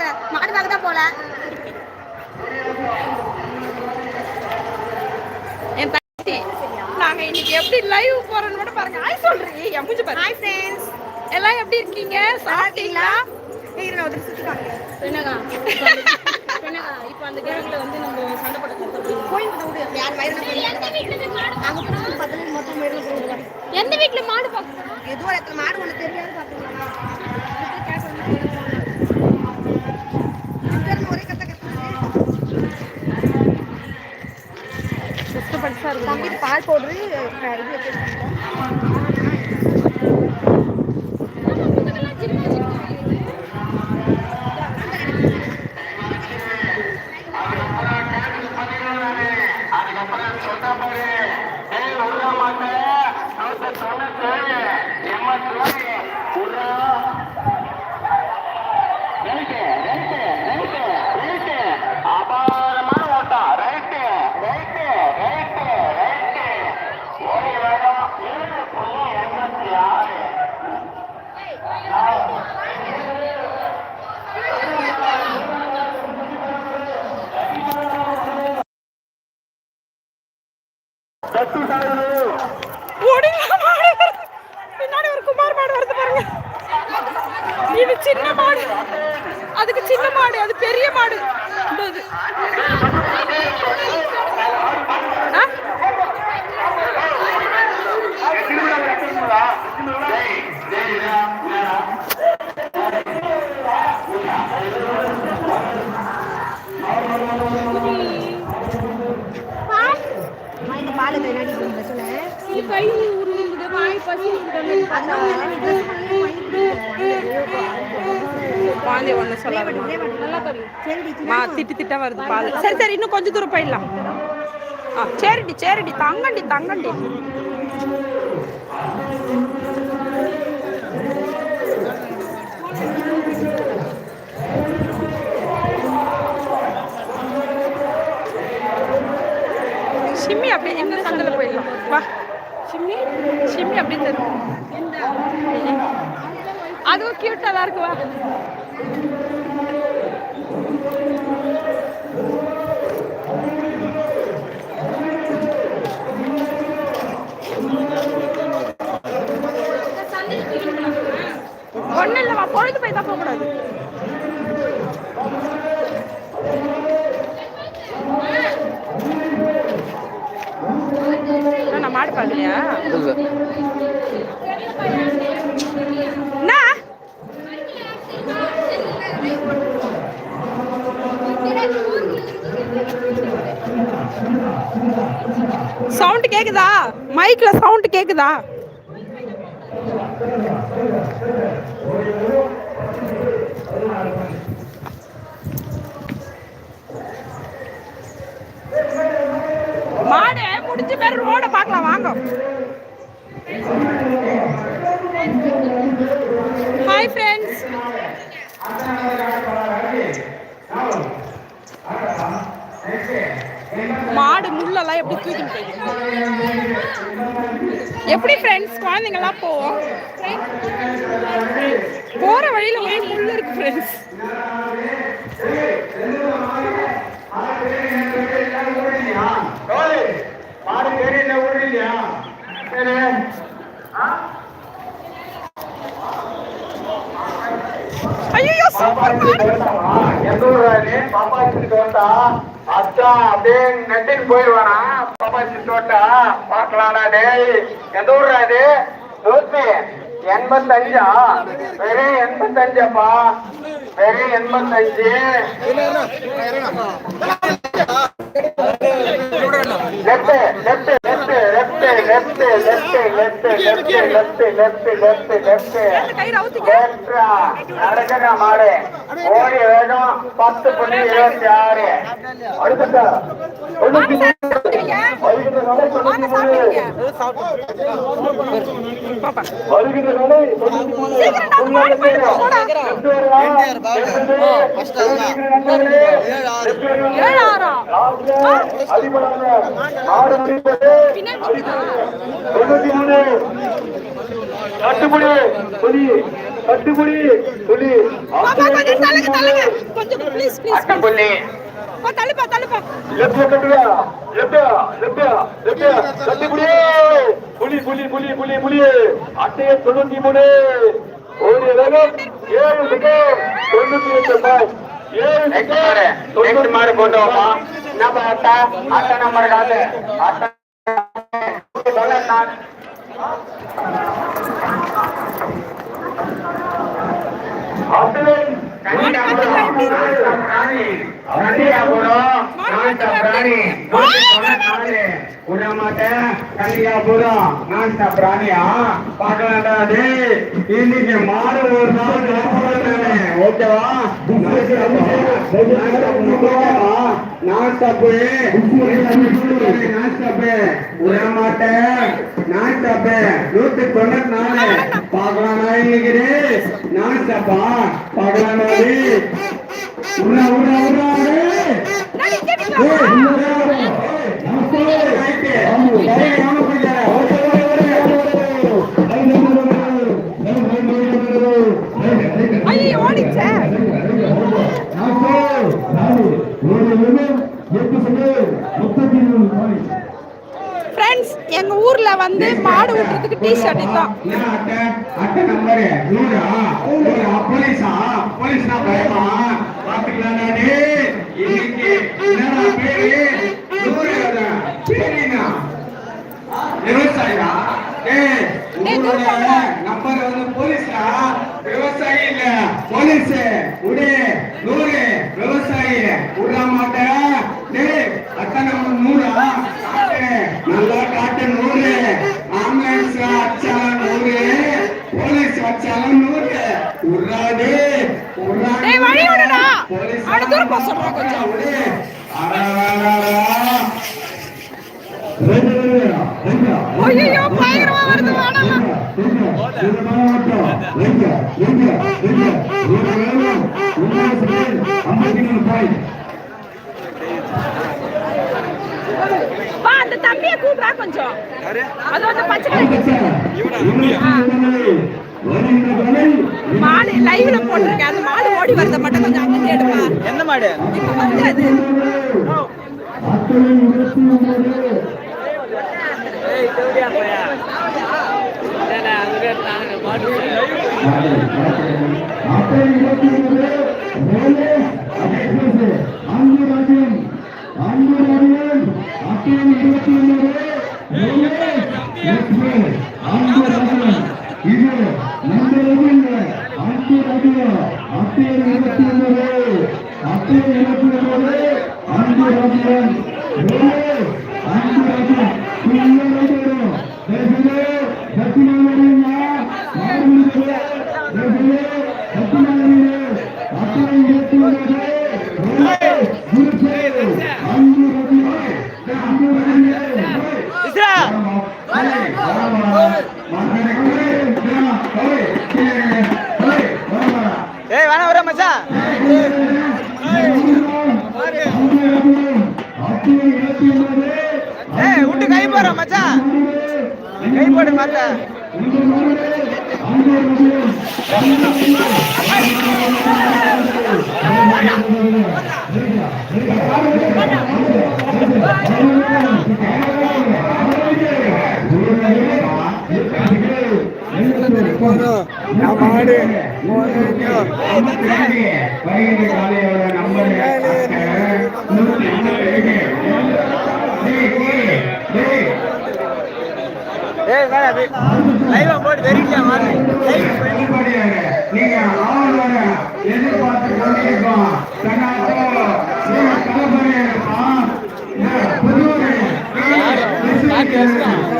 போற மாடு பார்க்க தான் போல. என் தங்கச்சி நாங்க இன்னைக்கு எப்படி லைவ் போறோம்னு கூட பாருங்க. ஹாய் சொல்றீங்க. என் மூஞ்சி பாருங்க ஹாய் ஃப்ரெண்ட்ஸ் எல்லாம் எப்படி இருக்கீங்க? சாப்பிட்டீங்களா? என்னக்கா என்னக்கா இப்போ அந்த கேங்ல வந்து நம்ம சண்டை போட்டு எந்த வீட்டுல மாடு பாக்குறோம்? எதுவும் மாடு ஒண்ணு தெரியாது बाहर छोड़ रही है இது சின்ன மாடு. அதுக்கு சின்ன மாடு அது பெரிய மாடு. இந்த இது பாய் பசி குழந்தைய ஒண்ணு சொல்லாத நல்லா தெரியும். சரிடி மா திட்டு திட்டா வருது பால் சரி சரி இன்னும் கொஞ்சம் தூரம் போயிடலாம். ஆ சரிடி சரிடி தங்கண்டி தங்கண்டி சிம்மி அப்படியே இந்த சந்தில் போயிடலாம் வா சிம்மி சிம்மி அப்படியே தரும் அதுவும் கியூட்டாக தான் இருக்கு வா ஒன்றும் இல்லைம்மா பொழுது போய் தான் போகக்கூடாது என்ன, நான் மாடு பார்க்கலையா என்ன சவுண்ட் கேக்குதா? மைக்ல சவுண்ட் கேக்குதா? மாடு முடிஞ்ச பேர் ரோட பார்க்கலாம் வாங்க. ஹாய் ஃப்ரெண்ட்ஸ் மாடு முள்ளெல்லாம் எப்படி தூக்கிட்டு எப்படி ஃப்ரெண்ட்ஸ் குழந்தைங்கலாம் போவோம். போற வழியில ஒரே முள் இருக்கு ஃப்ரெண்ட்ஸ் ஐயோ சூப்பர் பாப்பா எந்த ஊர் பாப்பா இருக்கு அதான் அப்படியே நெட்டின்னு போயிடுவானா பாப்பாச்சி தோட்டா பார்க்கலாம்டா டேய். எந்த ஊரா இது? நூத்தி எண்பத்தஞ்சா? வெறும் எண்பத்தஞ்சாப்பா? வெறும் எண்பத்தஞ்சு. Left left left left left left left left left left left left கை மாடு ஓடி வேணும் பத்து புள்ளி இருபத்தி ஆறு அடுத்த கட்டுப்படி சொல்லி கட்டுப்படி சொல்லி கொஞ்சம் ப்ளீஸ் ப்ளீஸ் தள்ளுப்பா தள்ளுப்பா. லெஃப்ட் கட்டுடா. லெஃப்ட் லெஃப்ட் லெஃப்ட் கட்டுப்படி புலி புலி புலி புலி புலி. அட்டைய தொண்ணூத்தி மூணு. ஒரு வேகம் ஏழு செகண்ட் தொண்ணூத்தி எட்டு பாய் ஏழு செகண்ட் தொண்ணூத்தி மாறு கொண்டு வாமா நம்ம அட்டா அட்டா நம்பர் காது அட்டா. சொல்லலாம் இன்னைக்கு மாடு ஒரு நாள் ஓகேவா நான் தப்பு நான் தப்பு விட நான் தப்பு நூத்தி தொண்ணூத்தி நாலு பாக்கலாம் இன்னைக்கு நான் பார்க்கலாம் உடா உடா ஐயோ ஓடிச்சே வந்து மாடு விட்டுறதுக்கு டீ ஷர்ட் தான் போலீஸா நூறு உர்றாடு உர்றாடு. டேய், வழி விடுடா. தூரம் சொல்றா கொஞ்சம். விடு. அரரரரரா. ஐயோ பயங்கரமா வருது வேணாம். வா அந்த தம்பியை கூப்பிடா கொஞ்சம். அது வந்து பச்சை மாடு லைவ்ல போட்டிருக்கேன். அந்த மாடு ஓடி வரத மட்டும் கொஞ்சம் அங்கே எடுப்பா எந்த மாடு? இப்ப வந்து அது மாடு ஏய் வேணா வர மச்சான். ஏய் விட்டு கை போடுற மச்சான். கை போடு மாத்த. ஏய் வேணா லைவ் போட்டு வெறிக்கா மாறு? லைவ் நீங்க ஆளோட எதிர்பார்த்து கொண்டிருக்கோம் நீங்க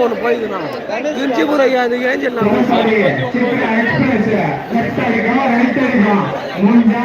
ஒன்று போயிடுதுண்ணா திருச்சிபுரம் ஐயா அது ஏஞ்சல் ಮುಂದೆ